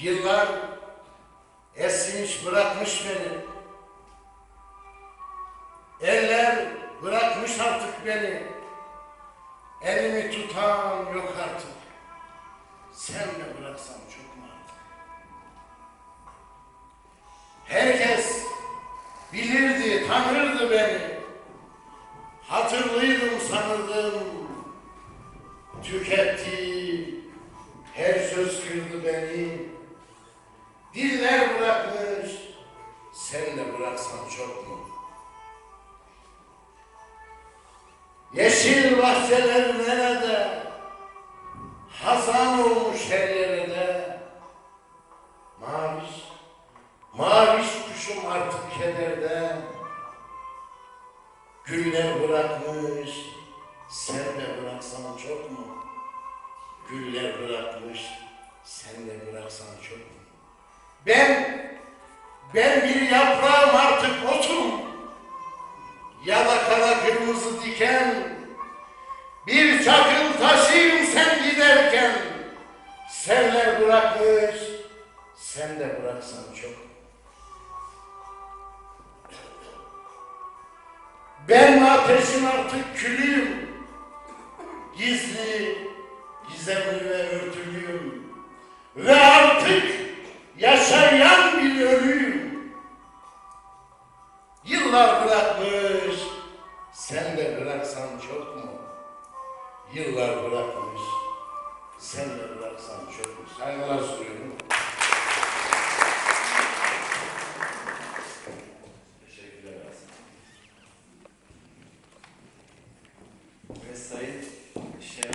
Yıllar esmiş bırakmış beni. Eller bırakmış artık beni. Elimi tutan yok artık. Sen de bıraksan çok mu artık? Herkes bilirdi, tanırdı beni. Hatırlıydım sanırdım. Tüketti, çok mu? Yeşil bahçeler nerede? Hazan olmuş her yerde. Maviş, maviş kuşum artık kederde. Güller bırakmış, sen de bıraksan çok mu? Güller bırakmış, sen de bıraksan çok mu? Ben, ben bir yaprağım artık otum. Ya da kara kırmızı diken, bir çakıl taşıyım sen giderken. Seller bırakmış, sen de bıraksan çok? Ben ateşin artık külüyüm. Gizli, gizemli ve örtülüyüm. Ve artık yaşayan yıllar bırakmış. Sen de bıraksan çok mu? Yıllar bırakmış. Sen de bıraksan çok mu? Saygılar sunuyorum. Teşekkürler Aslan. Ve Sayın Şener